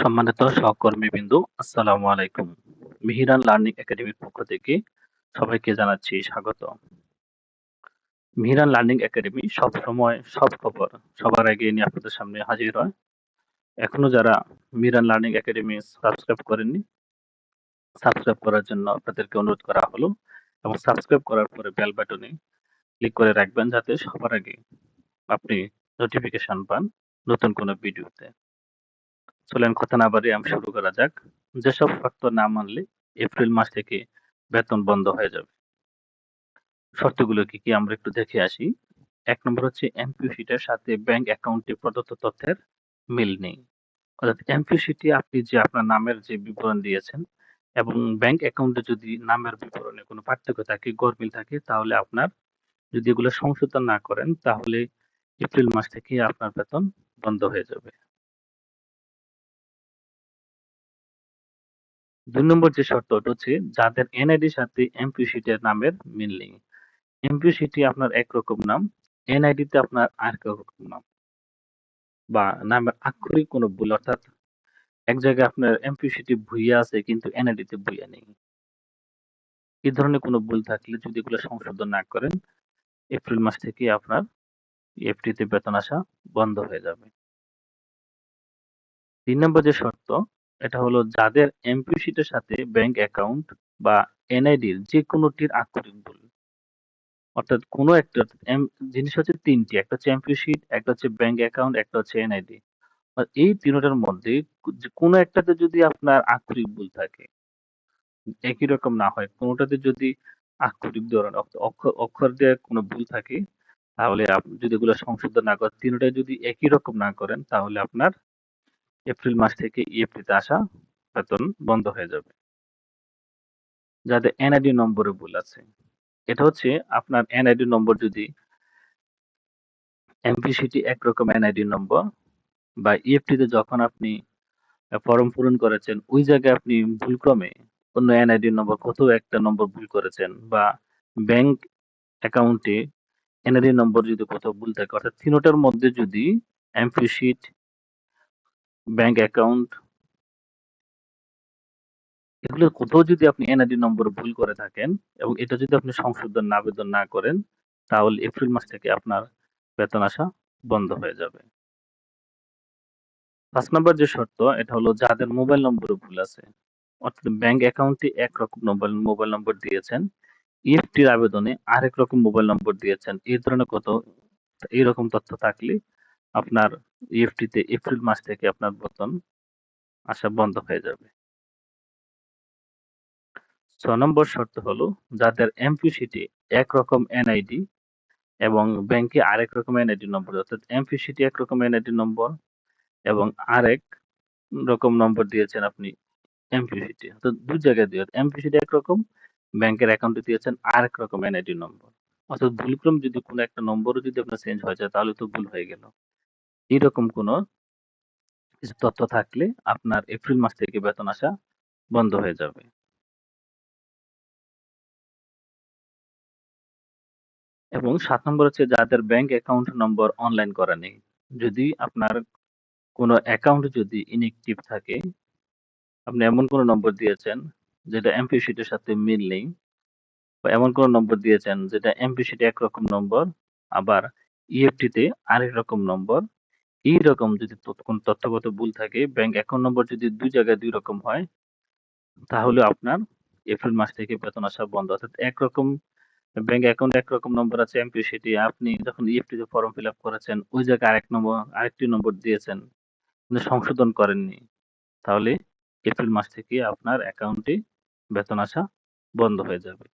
সম্মানিত সহকর্মীবৃন্দু, আসসালামু আলাইকুম। মিহিরান লার্নিং একাডেমির পক্ষ থেকে সবাইকে জানাচ্ছি স্বাগত। মিহিরান লার্নিং একাডেমি সব সময় সব খবর সবার আগে নিয়ে আপনাদের সামনে হাজির হয়। এখনও যারা মিহিরান লার্নিং একাডেমি সাবস্ক্রাইব করেননি, সাবস্ক্রাইব করার জন্য আপনাদেরকে অনুরোধ করা হলো এবং সাবস্ক্রাইব করার পরে বেল বাটনে ক্লিক করে রাখবেন যাতে সবার আগে আপনি নোটিফিকেশন পান নতুন কোনো ভিডিওতে। চলেন কথা না বাড়িয়ে আমি শুরু করা যাক। যেসব শর্ত না মানলে এপ্রিল মাস থেকে বেতন বন্ধ হয়ে যাবে। শর্তগুলো কি কি? আমরা একটু দেখে আসি। এক নম্বর হচ্ছে এমপিউ শিটের সাথে ব্যাংক অ্যাকাউন্টে প্রদত্ত তথ্যের মিল নেই। অর্থাৎ এমপিউ শিটে আপনি যে আপনার নামের যে বিবরণ দিয়েছেন এবং ব্যাংক অ্যাকাউন্টে যদি নামের বিবরণে কোনো পার্থক্য থাকে গরমিল থাকে, তাহলে আপনার যদি এগুলো সংশোধন না করেন, তাহলে এপ্রিল মাস থেকে আপনার বেতন বন্ধ হয়ে যাবে। দুই নম্বর যে শর্ত ওটা হচ্ছে যাদের এনআইডির সাথে এমপি শিটের নামের মিল নেই। এমপি শিটে আপনার একরকম নাম এনআইডিতে আপনার আরেক রকম নাম বা নামের আক্ষরিক কোনো ভুল, অর্থাৎ এক জায়গায় আপনার এমপি শিটে ভুইয়া আছে কিন্তু এনআইডিতে ভুইয়া নেই। এই ধরনের কোনো ভুল থাকলে যদি এগুলো সংশোধন না করেন এপ্রিল মাস থেকে আপনার এফটিতে বেতন আসা বন্ধ হয়ে যাবে। তিন নম্বর যে শর্ত এটা হলো যাদের এমপি শিটের সাথে ব্যাংক অ্যাকাউন্ট বা এনআইডির যে কোনোটির আক্ষরিক ভুল অর্থাৎ কোনো একটা জিনিস হচ্ছে তিনটি, একটা হচ্ছে এমপি শিট একটা হচ্ছে ব্যাংক অ্যাকাউন্ট একটা হচ্ছে এনআইডি এই তিনটার মধ্যে কোনো একটাতে যদি আপনার আক্ষরিক ভুল থাকে, একই রকম না হয়, কোনোটাতে যদি আক্ষরিক ধরনের অক্ষর অক্ষর দিয়ে কোনো ভুল থাকে, তাহলে আপনি যদি এগুলো সংশোধন না করেন তিনটাই যদি একই রকম না করেন, তাহলে আপনার এপ্রিল মাস থেকে ইএফটিতে আসা বেতন বন্ধ হয়ে যাবে। যাদের এনআইডি নম্বরে ভুল আছে, এটা হচ্ছে আপনার এনআইডি নম্বর যদি এমপিসিটি একরকম এনআইডি নম্বর বা ইএফটিতে যখন আপনি ফর্ম পূরণ করেছেন, ওই জায়গায় আপনি ভুলক্রমে অন্য এনআইডি নম্বর কত একটা নম্বর ভুল করেছেন বা ব্যাংক অ্যাকাউন্টে এনআইডি নম্বর যদি কোথাও ভুল থাকে, অর্থাৎ তিনোটার মধ্যে যদি এমপিসিট ব্যাংক অ্যাকাউন্ট। এগুলো কোথাও যদি আপনি এনআইডি নম্বর ভুল করে থাকেন এবং এটা যদি আপনি সংশোধন আবেদন না করেন, তাহলে এপ্রিল মাস থেকে আপনার বেতন আসা বন্ধ হয়ে যাবে। পাঁচ নম্বর যে শর্ত, এটা হলো যাদের মোবাইল নম্বরে ভুল আছে। অর্থাৎ ব্যাংক অ্যাকাউন্টে একরকম মোবাইল মোবাইল নম্বর দিয়েছেন, ইএফটির আবেদনে আরেক রকম মোবাইল নম্বর দিয়েছেন। এই ধরনের কত এইরকম তথ্য থাকলে আপনার ইএফটিতে এপ্রিল মাস থেকে আপনার বেতন আসা বন্ধ হয়ে যাবে। ছ নম্বর শর্ত হলো, যাদের এমপি সিটি একরকম এনআইডি এবং ব্যাংকে আরেক রকম এনআইডি নম্বর অর্থাৎ এমপি সিটি একরকম এনআইডি নম্বর এবং আরেক রকম নম্বর দিয়েছেন আপনি এমপি সিটি অর্থাৎ দুই জায়গায় দিয়ে এমপি সিটি একরকম ব্যাংকের অ্যাকাউন্টে দিয়েছেন আরেক রকম এনআইডি নম্বর অর্থাৎ ভুলক্রম যদি কোনো একটা নম্বরও যদি আপনার চেঞ্জ হয়ে যায়, তাহলে তো ভুল হয়ে গেল। এইরকম কোনো কিছু তথ্য থাকলে আপনার এপ্রিল মাস থেকে বেতন আসা বন্ধ হয়ে যাবে। এবং সাত নম্বর হচ্ছে যাদের ব্যাংক অ্যাকাউন্ট নম্বর অনলাইন করা নেই, যদি আপনার কোনো অ্যাকাউন্ট যদি ইনএক্টিভ থাকে, আপনি এমন কোনো নম্বর দিয়েছেন যেটা এমপি শিটের সাথে মিল নেই, বা এমন কোনো নম্বর দিয়েছেন যেটা এমপি শিটে একরকম নম্বর আবার ইএফটিতে আরেক রকম নম্বর এই রকম যদি কোন তথ্যগত ভুল থাকে ব্যাংক অ্যাকাউন্ট নম্বর যদি দুই জায়গায় দুই রকম হয়, তাহলে আপনার এপ্রিল মাস থেকে বেতন আসা বন্ধ। অর্থাৎ একরকম ব্যাংক অ্যাকাউন্ট একরকম নম্বর আছে এমপি সেটি আপনি যখন ইএফটি তে ফর্ম ফিল আপ করেছেন, ওই জায়গায় আরেক নম্বর আরেকটি নম্বর দিয়েছেন কিন্তু সংশোধন করেননি, তাহলে এপ্রিল মাস থেকে আপনার অ্যাকাউন্টে বেতন আসা বন্ধ হয়ে যাবে।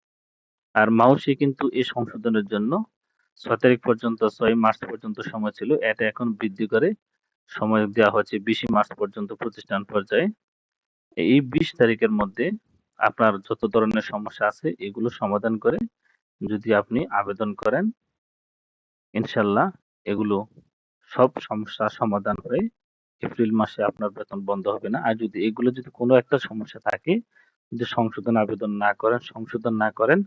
আর মাউসি কিন্তু এই সংশোধনের জন্য ছয় তারিখ পর্যন্ত, ছয় মার্চ পর্যন্ত সময় ছিল। এটা এখন বৃদ্ধি করে সময় দেওয়া হচ্ছে বিশে মার্চ পর্যন্ত প্রতিষ্ঠান পর্যায়ে। এই বিশ তারিখের মধ্যে আপনার যত ধরনের সমস্যা আছে, এগুলো সমাধান করে যদি আপনি আবেদন করেন, ইনশাল্লাহ এগুলো সব সমস্যার সমাধান হয়ে এপ্রিল মাসে আপনার বেতন বন্ধ হবে না। আর যদি এগুলো যদি কোনো একটা সমস্যা থাকে, যদি সংশোধন আবেদন না করেন, সংশোধন না করেন,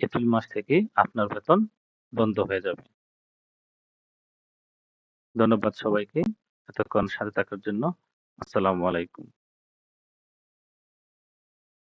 এপ্রিল মাস থেকে আপনার বেতন বন্ধ হয়ে যাবে ধন্যবাদ সবাইকে এতক্ষণ সাথে থাকার জন্য আসসালামু আলাইকুম।